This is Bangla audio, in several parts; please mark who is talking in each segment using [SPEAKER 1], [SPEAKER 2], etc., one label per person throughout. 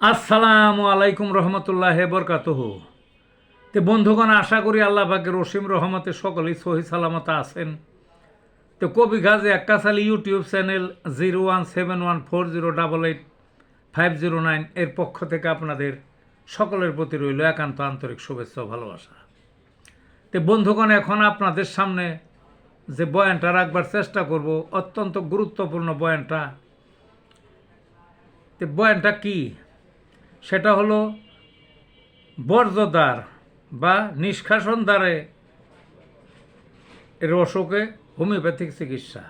[SPEAKER 1] আসসালামু আলাইকুম রহমতুল্লাহ বরকাতহ। তে বন্ধুগণ, আশা করি আল্লাহ পাকের রসিম রহমতে সকলেই সহি সালামত আছেন। তো Kobi Gazi একাশালি YouTube channel zero one seven one four zero double eight five zero nine এর পক্ষ থেকে আপনাদের সকলের প্রতি রইল একান্ত আন্তরিক শুভেচ্ছা ভালোবাসা। তো বন্ধুগণ, এখন আপনাদের সামনে যে বয়ানটা রাখবার চেষ্টা করব, অত্যন্ত গুরুত্বপূর্ণ বয়ানটা। তো বয়ানটা কি? সেটা হলো বর্জ্যদ্বার বা নিষ্কাশন দ্বারে এর অসুখে হোমিওপ্যাথিক চিকিৎসা।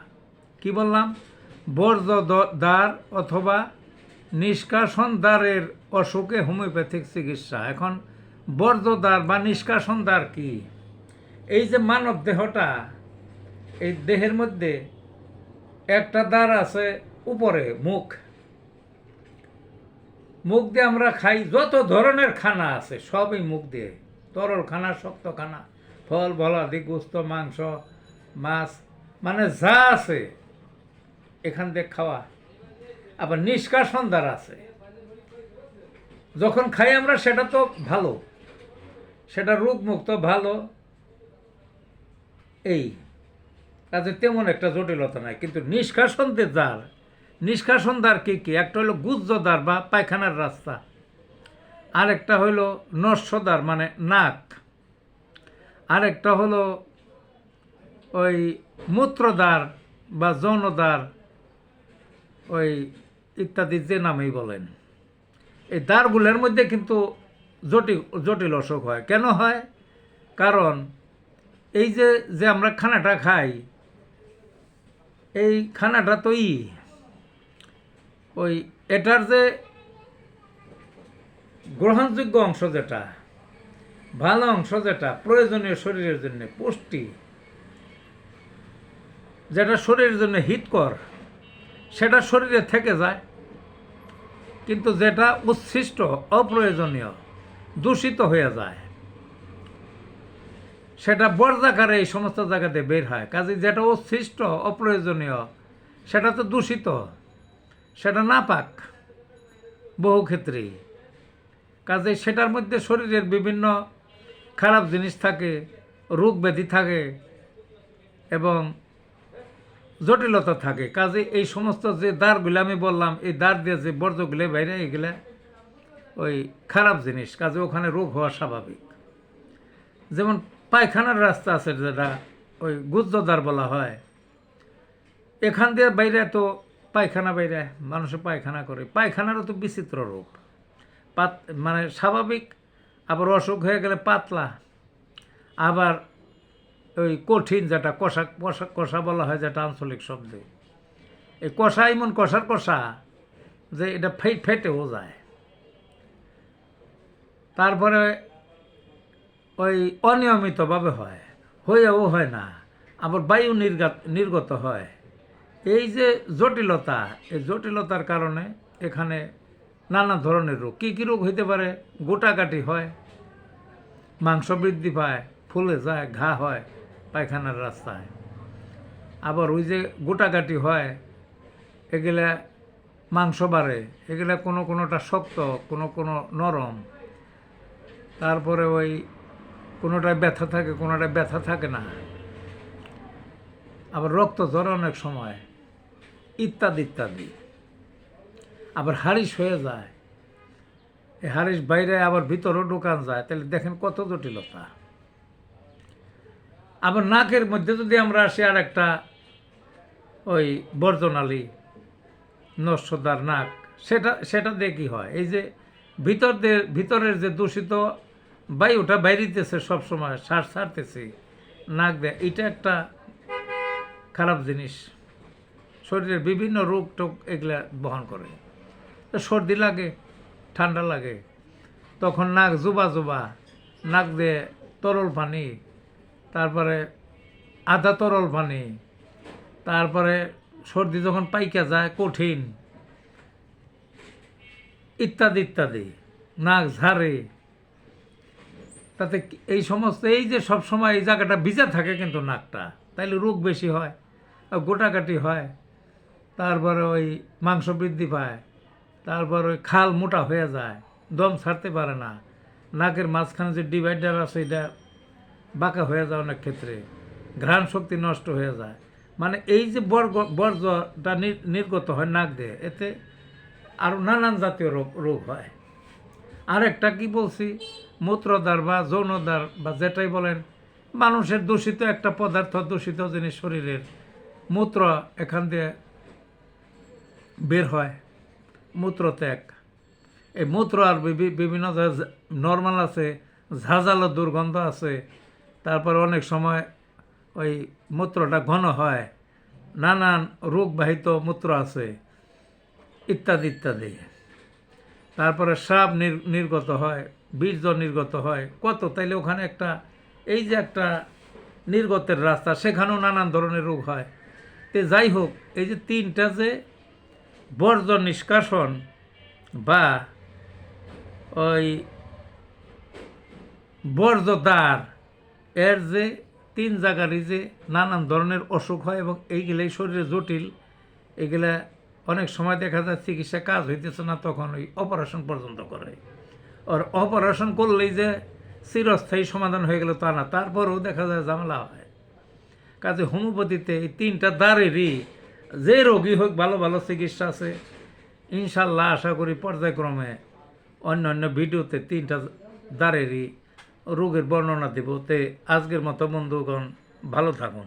[SPEAKER 1] কি বললাম? বর্জ্য দ- দ্বার অথবা নিষ্কাশন দ্বারের অসুখে হোমিওপ্যাথিক চিকিৎসা। এখন বর্জ্য দ্বার বা নিষ্কাশন দ্বার কি? এই যে মানব দেহটা, এই দেহের মধ্যে একটা দ্বার আছে উপরে, মুখ। মুখ দিয়ে আমরা খাই, যত ধরনের খানা আছে, সবই মুখ দিয়ে। তরল খানা, শক্ত খানা। ফল ফলাদি গোস্ত, মাংস, মাছ মানে যা আছে, এখান থেকে খাওয়া। আবার নিষ্কাশন দ্বারা আছে। যখন খাই আমরা, সেটা তো ভালো। সেটা রোগমুক্ত, ভালো। এই। কাজে তেমন একটা জটিলতা নাই, কিন্তু নিষ্কাশন যে নিষ্কাশন দ্বার কী কি? একটা হলো গুজ্জ দ্বার বা পায়খানার রাস্তা। আরেকটা হইল নস্যদ্বার মানে নাক। আরেকটা হলো ওই মূত্রদ্বার বা যৌনদ্বার ওই ইত্যাদি যে নামেই বলেন। এই দ্বারগুলোর মধ্যে কিন্তু জটিল জটিল অসুখ হয়। কেন হয়? কারণ এই যে যে আমরা খানাটা খাই, এই খানাটা তো ই। ওই এটার যে গ্রহণযোগ্য অংশ যেটা, ভালো অংশ যেটা, প্রয়োজনীয় শরীরের জন্য পুষ্টি, যেটা শরীরের জন্য হিতকর, সেটা শরীরে থেকে যায়, কিন্তু যেটা উচ্ছিষ্ট, অপ্রয়োজনীয়, দূষিত হয়ে যায়, সেটা বর্জাকারে এই সমস্ত জায়গাতে বের হয়। কাজে যেটা উচ্ছিষ্ট, অপ্রয়োজনীয়, সেটা তো দূষিত। সেটা না পাক বহু ক্ষেত্রেই কাজে সেটার মধ্যে শরীরের বিভিন্ন খারাপ জিনিস থাকে, রোগ ব্যাধি থাকে এবং জটিলতা থাকে। কাজে এই সমস্ত যে দ্বারগুলো আমি বললাম, এই দ্বার দিয়ে যে বর্জ্যগুলো বাইরে এগুলো, ওই খারাপ জিনিস, কাজে ওখানে রোগ হওয়া স্বাভাবিক। যেমন পায়খানার রাস্তা আছে যেটা, ওই গুজ্জদ্বার বলা হয়। এখান দিয়ে বাইরে তো পায়খানা বাইরে, মানুষে পায়খানা করে। পায়খানারও তো বিচিত্র রূপ। পাত মানে স্বাভাবিক, আবার অসুখ হয়ে গেলে পাতলা। আবার ওই কঠিন যেটা কষা কষা কষা বলা হয় যেটা আঞ্চলিক শব্দে। এই কষা এমন কষার কষা যে এটা ফেট ফেটেও যায়। তারপরে ওই অনিয়মিতভাবে হয়, হয়েও হয় না। আবার বায়ু নির্গত নির্গত হয়। এই যে জটিলতা, এই জটিলতার কারণে এখানে নানা ধরনের রোগ। কী কী রোগ হইতে পারে? গোটাকাটি হয়, মাংস বৃদ্ধি পায়, ফুলে যায়, ঘা হয়, পায়খানার রাস্তায়। আবার ওই যে গোটাকাটি হয়, এগুলা মাংস বাড়ে, এগুলা কোনো কোনোটা শক্ত, কোনো কোনো নরম। তারপরে ওই কোনোটায় ব্যথা থাকে, কোনোটায় ব্যথা থাকে না। আবার রক্ত জ্বর অনেক সময়। ইত্যাদি ইত্যাদি। আবার হারিস হয়ে যায়। এই হারিস বাইরে আবার ভিতরেও ঢোকান যায়। তাহলে দেখেন কত জটিলতা। আবার নাকের মধ্যে যদি আমরা আসি আর একটা ওই বর্জনালী নস্যদার নাক, সেটা সেটা দিয়ে কী হয়? এই যে ভিতর ভিতরের যে দূষিত বায়ুটা বাইরিতেছে সবসময় শ্বাস ছাড়তেছে নাক দেয়, এটা একটা খারাপ জিনিস। শরীরের বিভিন্ন রোগ টোগ এগুলা বহন করে। সর্দি লাগে, ঠান্ডা লাগে, তখন নাক জুবা জুবা, নাক দিয়ে তরল পানি, তারপরে আধা তরল পানি, তারপরে সর্দি যখন পাইকা যায় কঠিন, ইত্যাদি ইত্যাদি, নাক ঝাড়ে। তাতে এই সমস্ত এই যে সব সময় এই জায়গাটা ভিজা থাকে কিন্তু নাকটা, তাইলে রোগ বেশি হয় গোটাকাটি হয়। তারপরে ওই মাংস বৃদ্ধি পায়, তারপর ওই খাল মোটা হয়ে যায়, দম ছাড়তে পারে না। নাকের মাঝখানে যে ডিভাইডার আছে, এটা বাঁকা হয়ে যায় অনেক ক্ষেত্রে, ঘ্রাণ শক্তি নষ্ট হয়ে যায়। মানে এই যে বর্গ, বর্জ্যটা নির- নির্গত হয় নাক দিয়ে, এতে আরও নানান জাতীয় রোগ রোগ হয়। আরেকটা কি বলছি মূত্রদ্বার বা যৌনদ্বার বা যেটাই বলেন, মানুষের দূষিত একটা পদার্থ দূষিত জিনিস শরীরের, মূত্র এখান দিয়ে বের হয়। মূত্রত্যাগ এই মূত্র আর বিভি- বিভিন্ন নর্মাল আছে, ঝাঁঝালো দুর্গন্ধ আছে, তারপর অনেক সময় ওই মূত্রটা ঘন হয়। নানান রোগবাহিত মূত্র আছে, ইত্যাদি ইত্যাদি। তারপরে সাপ নির- নির্গত হয়, বীর্য নির্গত হয়। কত? তাইলে ওখানে একটা, এই যে একটা নির্গতের রাস্তা, সেখানেও নানান ধরনের রোগ হয়। তে যাই হোক, এই যে তিনটা যে বর্জ্য নিষ্কাশন বা ওই বর্জ্যদ্বার, এর যে তিন জায়গারই যে নানান ধরনের অসুখ হয় এবং এইগুলাই শরীরে জটিল, এগুলা অনেক সময় দেখা যায় চিকিৎসা কাজ হইতেছে না, তখন ওই অপারেশন পর্যন্ত করে। আর অপারেশন করলেই যে চিরস্থায়ী সমাধান হয়ে গেল তা না, তারপরেও দেখা যায় ঝামেলা হয়। কাজে হোমিওপ্যাথিতে এই তিনটা দ্বারেরই যে রোগী হোক ভালো ভালো চিকিৎসা আছে, ইনশাল্লাহ আশা করি পর্যায়ক্রমে অন্য অন্য ভিডিওতে তিনটা দ্বারেরই রোগের বর্ণনা দেব। তে আজকের মতো বন্ধুগণ ভালো থাকুন।